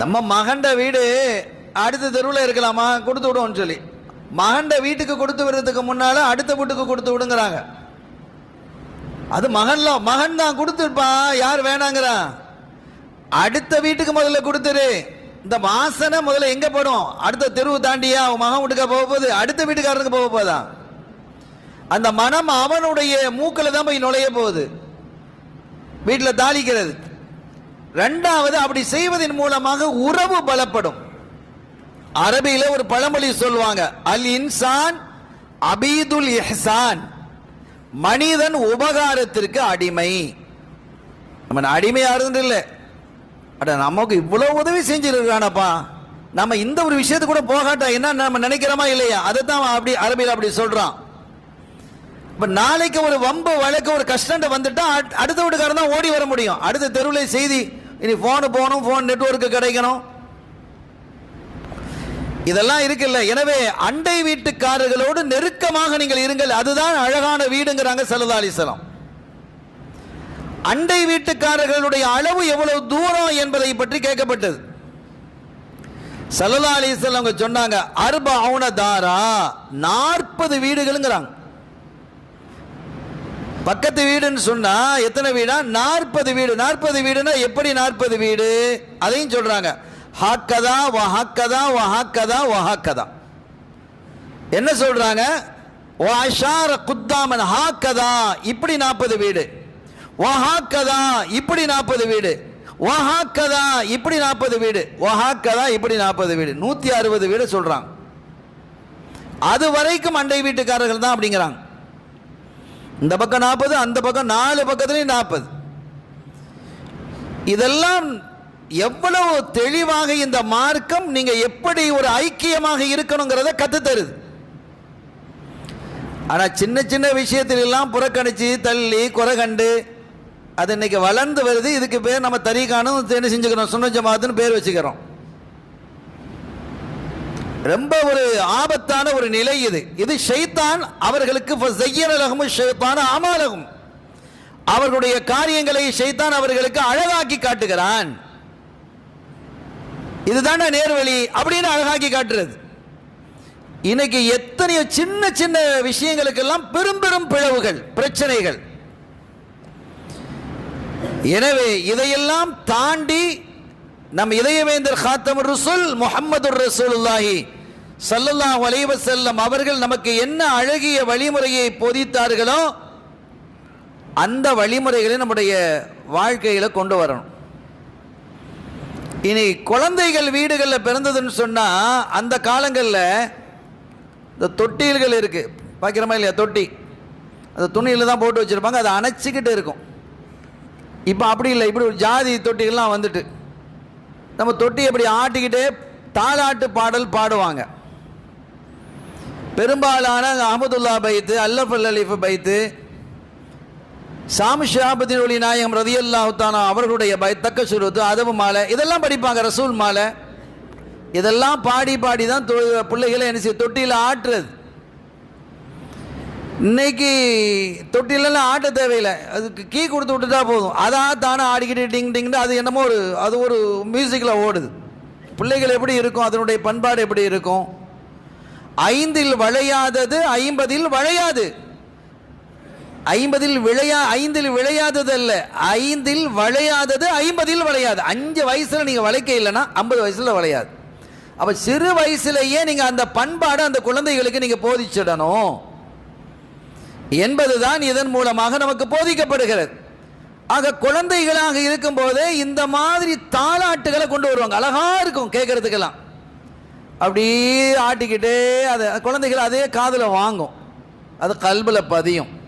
நம்ம மகண்ட வீடு அடுத்த தெருவில் இருக்கலாமா? கொடுத்து விடுவோம்னு சொல்லி. மகண்ட வீட்டுக்கு கொடுத்து விடுறதுக்கு முன்னால அடுத்த வீட்டுக்கு கொடுத்து விடுங்கிறாங்க. அது மகன்ல மகன் தான் கொடுத்துருப்பான் யார் வேணாங்கிறான் அடுத்த வீட்டுக்கு முதல்ல கொடுத்துரு. இந்த வாசனை முதல்ல எங்க போடும்? அடுத்த தெருவு தாண்டியா? அவன் மகன் வீட்டுக்கா போக போகுது? அடுத்த வீட்டுக்காரருக்கு போக போதா? அந்த மனம் அவனுடைய மூக்கில் தான் போய் நுழைய போகுது. வீட்டில் தாளிக்கிறது. ரெண்டாவது அப்படி செய்வதன் மூலமாக உறவு பலப்படும். அரபியில ஒரு பழமொழி சொல்லுவாங்க அல் இன்சான் அபீதுல் இஹ்சான். மனிதன் உபகாரத்திற்கு அடிமை. நம்ம அடிமையா இருந்து இல்லை. அட நமக்கு இவ்வளவு உதவி செஞ்சிருக்கானப்பா. நம்ம இந்த ஒரு விஷயத்து கூட போகாட்டா என்ன நம்ம நினைக்கிறோமா இல்லையா? அதை தான் அப்படி அரபியில் அப்படி சொல்றான். இப்ப நாளைக்கு ஒரு வம்பு வழக்கு ஒரு கஷ்டம் வந்துட்டா அட்- அடுத்த வீட்டுக்காரன் தான் ஓடி வர முடியும். அடுத்த தெருவில் செய்தி இனி ஃபோனு போகணும் போன் நெட்வொர்க்கு கிடைக்கணும். இதெல்லாம் இருக்குல்ல. எனவே அண்டை வீட்டுக்காரர்களோடு நெருக்கமாக நீங்கள் இருங்கள். அதுதான் அழகான வீடுங்கிறாங்க சல்லா அண்டை வீட்டுக்காரர்களுடைய அளவு எவ்வளவு தூரம் என்பதை பற்றி கேட்கப்பட்டது. சல்லா அவங்க சொன்னாங்க அர்ப அவுன தாரா. நாற்பது வீடுகளுங்கிறாங்க. பக்கத்து வீடுன்னு சொன்னா எத்தனை வீடா? நாற்பது வீடு. நாற்பது வீடுனா எப்படி நாற்பது வீடு? அதையும் சொல்றாங்க. ஹாக்கதா வஹாக்கதா வஹாக்கதா வஹாக்கதா. என்ன சொல்றாங்க? வாஷார குத்தாமன் ஹாக்கதா இப்படி நாற்பது வீடு. வஹாக்கதா இப்படி நாற்பது வீடு. வஹாக்கதா இப்படி நாற்பது வீடு. வஹாக்கதா இப்படி நாற்பது வீடு. நூற்றி அறுபது வீடு சொல்கிறாங்க அது வரைக்கும் அண்டை வீட்டுக்காரர்கள் தான் அப்படிங்கிறாங்க. இந்த பக்கம் நாற்பது அந்த பக்கம் நாலு பக்கத்துலேயும் நாற்பது இதெல்லாம் எவ்வளவு தெளிவாக இந்த மார்க்கம் நீங்க எப்படி ஒரு ஐக்கியமாக இருக்கணுங்கிறத கத்து தருது சின்ன சின்ன விஷயத்துல எல்லாம் புறக்கணிச்சு தள்ளி குறை கண்டு அது இன்னைக்கு வளர்ந்து வருது. இதுக்கு பேர் நம்ம தறிகானும் என்ன செஞ்சுக்கிறோம் சுன்ன ஜமாத்துன்னு பேர் வச்சுக்கிறோம். ரொம்ப ஒரு ஆபத்தான ஒரு நிலை இது. இது ஷைத்தான் அவர்களுக்கு ஃபஸய்யனலஹுமு ஷைத்தான அமாலகும் அவர்களுடைய காரியங்களை ஷைத்தான் அவர்களுக்கு அழகாக்கி காட்டுகிறான். இதுதான் நேர்வழி அப்படின்னு அழகாக்கி காட்டுறது. இன்னைக்கு எத்தனையோ சின்ன சின்ன விஷயங்களுக்கெல்லாம் பெரும் பெரும் பிளவுகள் பிரச்சனைகள். எனவே இதையெல்லாம் தாண்டி நம் இதயவேந்தர் காத்தம் ருசுல் முகமது ரசூலுல்லாஹி சல்லல்லா வலைவ செல்லம் அவர்கள் நமக்கு என்ன அழகிய வழிமுறையை போதித்தார்களோ அந்த வழிமுறைகளை நம்முடைய வாழ்க்கையில் கொண்டு வரணும். இனி குழந்தைகள் வீடுகளில் பிறந்ததுன்னு சொன்னால் அந்த காலங்களில் இந்த தொட்டில்கள் இருக்குது பார்க்குறமா இல்லையா? தொட்டி. அந்த துணியில் தான் போட்டு வச்சிருப்பாங்க. அதை அணைச்சிக்கிட்டு இருக்கும். இப்போ அப்படி இல்லை. இப்படி ஒரு ஜாதி தொட்டிகள்லாம் வந்துட்டு. நம்ம தொட்டி அப்படி ஆட்டிக்கிட்டே தாலாட்டு பாடல் பாடுவாங்க. பெரும்பாலான அகமதுல்லா பைத்து அல்லஃப் அல்லீஃப் பைத்து சாமி ஷாபத்தின் ஒளி நாயகம் ரதியல்லாஹு தானா அவர்களுடைய பை தக்க சுருத்து அதவு மாலை இதெல்லாம் படிப்பாங்க ரசூல் மாலை. இதெல்லாம் பாடி பாடி தான் பிள்ளைகளை என்ன செய்ய தொட்டியில் ஆட்டுறது. இன்னைக்கு தொட்டிலெல்லாம் ஆட்ட தேவையில்லை. அதுக்கு கீ கொடுத்து விட்டுட்டா போதும். அதான் தானே ஆடிக்கிட்டு டிங் டிங்னு அது என்னமோ ஒரு அது ஒரு மியூசிக்கில் ஓடுது. பிள்ளைகள் எப்படி இருக்கும்? அதனுடைய பண்பாடு எப்படி இருக்கும்? ஐந்தில் வளையாதது ஐம்பதில் வளையாது. ஐம்பதில் விளையா ஐந்தில் விளையாதது அல்ல. ஐந்தில் வளையாதது ஐம்பதில் வளையாது. அஞ்சு வயசில் நீங்கள் வளைக்க இல்லைன்னா ஐம்பது வயசில் வளையாது. அப்போ சிறு வயசுலேயே நீங்கள் அந்த பண்பாடு அந்த குழந்தைகளுக்கு நீங்கள் போதிச்சிடணும். என்பதுதான் இதன் மூலமாக நமக்கு போதிக்கப்படுகிறது. ஆக குழந்தைகளாக இருக்கும்போதே இந்த மாதிரி தாளாட்டுகளை கொண்டு வருவாங்க. அழகா இருக்கும் கேட்கறதுக்கெல்லாம். அப்படியே ஆட்டிக்கிட்டே அதை குழந்தைகள் அதே காதில் வாங்கும். அது கல்பில் பதியும்.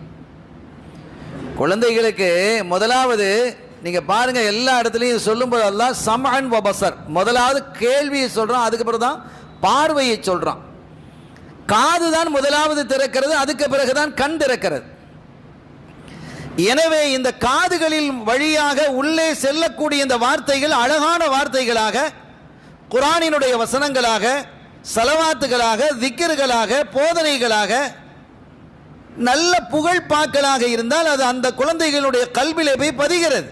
குழந்தைகளுக்கு முதலாவது நீங்கள் பாருங்கள் எல்லா இடத்துலையும் சொல்லும்போதெல்லாம் சமன் வபசர். முதலாவது கேள்வியை சொல்கிறோம் அதுக்கப்புறம் தான் பார்வையை சொல்கிறான் காது தான் முதலாவது திறக்கிறது அதுக்கு பிறகுதான் கண் திறக்கிறது. எனவே இந்த காதுகளில் வழியாக உள்ளே செல்லக்கூடிய இந்த வார்த்தைகள் அழகான வார்த்தைகளாக குரானினுடைய வசனங்களாக செலவாத்துகளாக திக்கர்களாக போதனைகளாக நல்ல புகழ் பாக்களாக இருந்தால் அது அந்த குழந்தைகளுடைய கல்விலே போய் பதிகிறது.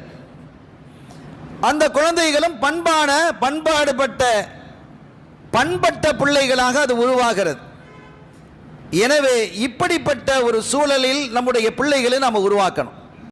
அந்த குழந்தைகளும் பண்பான பண்பாடுபட்ட பண்பட்ட பிள்ளைகளாக அது உருவாகிறது. எனவே இப்படிப்பட்ட ஒரு சூழலில் நம்முடைய பிள்ளைகளை நாம் உருவாக்கணும்.